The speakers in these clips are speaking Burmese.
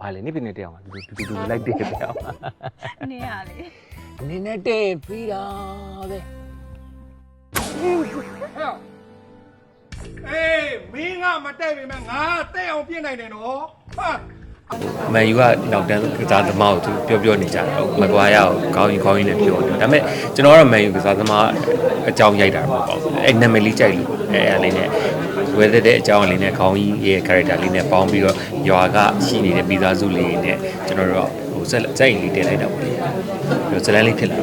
ဘာလဲနေပြနေတက်အောင်တူတူတူလိုက်တက်တက်အောင်နေရလေအနေနဲ့တက်ပြီးတာပဲအေးမင်းကမတဲ့ပြီမဲ့ငါတဲ့အောင်ပြင်နိုင်တယ်နော်ဟာမန်ယူကနောက်တန်းကစားသမားကိုသူပြောပြောနေကြတာဟုတ်မကွာရအောင်ခေါင်းကြီးခေါင်းကြီးလည်းပြောတယ်ဒါပေမဲ့ကျွန်တော်ကတော့မန်ယူကစားသမားအကြောင်းရိုက်တာမဟုတ်ပါဘူးအဲ့နာမည်လေးကြိုက်လို့အဲ့အလေးနဲ့ ဝယ်တဲ့အကြောင်းအလေးနဲ့ခေါင်းကြီးရဲ့ character လေးနဲ့ပေါင်းပြီးတော့ရွာကရှိနေတဲ့မိသားစုလေးနဲ့ကျွန်တော်တို့ဟိုစက်စက်ရင်လေးတင်လိုက်တာပေါ့လေပြီးတော့ဇလန်လေးဖြစ်လာ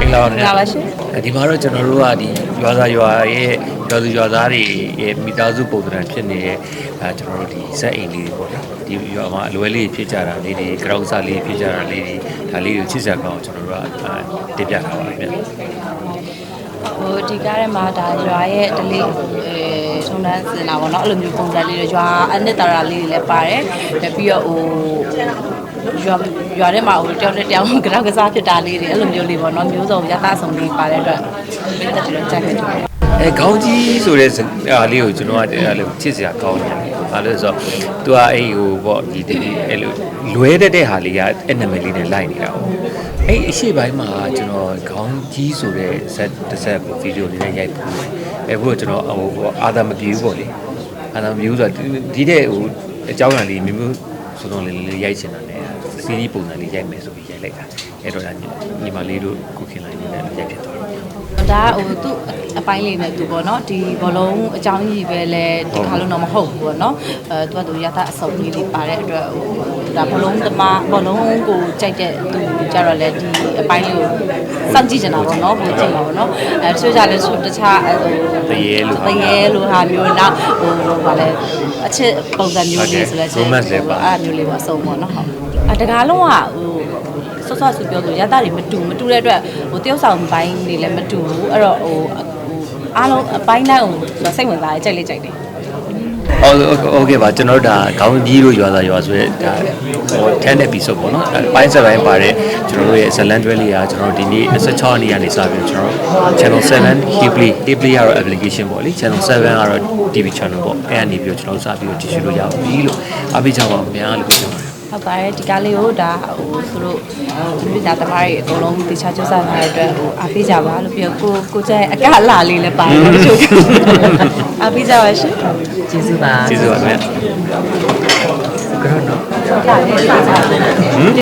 အင်္ဂလာပါနဲ့လာပါရှင်ဒီမှာတော့ကျွန်တော်တို့ကဒီရွာသားရွာရဲ့ရွာသူရွာသားတွေရဲ့မိသားစုပုံစံဖြစ်နေတဲ့အဲကျွန်တော်တို့ဒီဇက်အိမ်လေးတွေပေါ့လေဒီရွာမှာအလွယ်လေးဖြစ်ကြတာလေးတွေကြောက်စားလေးဖြစ်ကြတာလေးတွေဒါလေးကိုချစ်စရာကောင်းအောင်ကျွန်တော်တို့ကအဲတင်ပြထားပါတယ်ဗျ ဟိုဒီကားထဲမှာဒါရွာရဲ့ဒလေးအဲထုံတန်းစင်တာပေါ့နော်အဲ့လိုမျိုးပုံစံလေးတွေရွာအနှစ်တာရာလေးတွေလည်းပါတယ်ပြီးတော့ဟိုရွာရွာထဲမှာဟိုတယောက်နဲ့တယောက်ကရောက်ကစားဖြစ်တာလေးတွေအဲ့လိုမျိုးလေးပေါ့နော်မျိုးစုံရသဆောင်လေးပါတဲ့အတွက်မိသက်တွေတော့ကြိုက်ခဲ့တယ် အဲခေါင်းကြီးဆိုတဲ့အားလေးကိုကျွန်တော်ကအဲ့လိုချစ်စရာကောင်းတယ်။ဘာလို့လဲဆိုတော့ तू ကအဲ့ဟိုပေါ့ဒီဒီအဲ့လိုလွဲတတ်တဲ့ဟာလေးကအဲ့နာမည်လေးနဲ့လိုက်နေတာ哦။အဲ့အရှိပိုင်းမှာကျွန်တော်ခေါင်းကြီးဆိုတဲ့ဇက်တစ်ဆက်ဗီဒီယိုလေးနဲ့ရိုက်ပြီးအဲ့ဘုကကျွန်တော်ဟိုပေါ့အာသာမပြေဘူးပေါ့လေ။အာသာမပြေဘူးဆိုတော့ဒီတဲ့ဟိုအကြောင်းအရာလေးမျိုးမျိုးဆိုတော့လေးလေးရိုက်ချင်တာနဲ့စီးရီးပုံစံလေးရိုက်မယ်ဆိုပြီးရိုက်လိုက်တာ။အဲ့တော့ညီမလေးတို့ကုခင်လိုက်နေတဲ့ရိုက်ဖြစ်သွားတယ်။ ဒါကဟိုသူ့အပိုင်းလေးနဲ့သူပေါ့နော်ဒီဘောလုံးအကြောင်းကြီးပဲလဲဒီခါလုံးတော့မဟုတ်ဘူးပေါ့နော်အဲသူကသူရသအစုံလေးလေးပါတဲ့အတွက်ဟိုဒါဘောလုံးသမားဘောလုံးကိုကြိုက်တဲ့သူကြတော့လဲဒီအပိုင်းလေးကိုစောင့်ကြည့်ကြတာပေါ့နော်ပိုကြည့်ပါပေါ့နော်အဲတချို့ကြလဲဆိုတခြားဟိုတရေလို့တရေလို့ဟာမျိုးနောက်ဟိုဟိုဗာလဲအချစ်ပုံစံမျိုးလေးဆိုလဲဟုတ်ကဲ့ romance လည်းပါအဲ့မျိုးလေးပါအစုံပေါ့နော်ဟုတ်အတကားလုံးကဟို ဆော့ဆော့ဆူပြောလို့ရတာတွေမတူမတူတဲ့အတွက်ဟိုတယောက်ဆောင်ပိုင်းတွေလည်းမတူဘူးအဲ့တော့ဟိုဟိုအားလုံးအပိုင်းတိုင်းဟိုစိတ်ဝင်စားရဲကြိုက်လေးကြိုက်တယ် ဟုတ်โอเคပါကျွန်တော်တို့ဒါခေါင်းကြီးတို့ရွာသားရွာဆိုရဲဒါဟို10 episode ပေါ့နော်အဲပိုင်းဆက်ပိုင်းပါတဲ့ကျွန်တော်တို့ရဲ့ဇလန်တွဲလေးကကျွန်တော်တို့ဒီနေ့16ရက်နေ့ကနေစပြီးကျွန်တော်တို့ channel 7 Hipley Hipley ကတော့ application ပေါ့လေ channel 7ကတော့ TV channel ပေါ့အဲကနေပြီးတော့ကျွန်တော်တို့စပြီးတော့ကြည့်ရှုလို့ရပါပြီလို့အားပေးကြပါဦးများလို့ပြောပါတယ် ဟုတ်ပါတယ်ဒီကားလေးကိုဒါဟိုသူတို့သူတို့ဒါသမားတွေအကုန်လုံးတေချာကျဆထားတဲ့အတွက်ဟိုအားပေးကြပါလို့ပြောကိုကိုကျဲအကလာလေးလည်းပါတယ်တချို့အားပေးကြပါရှင်ကျေးဇူးပါကျေးဇူးပါခင်ဗျာဒါလေးပါစားတယ်ဒီ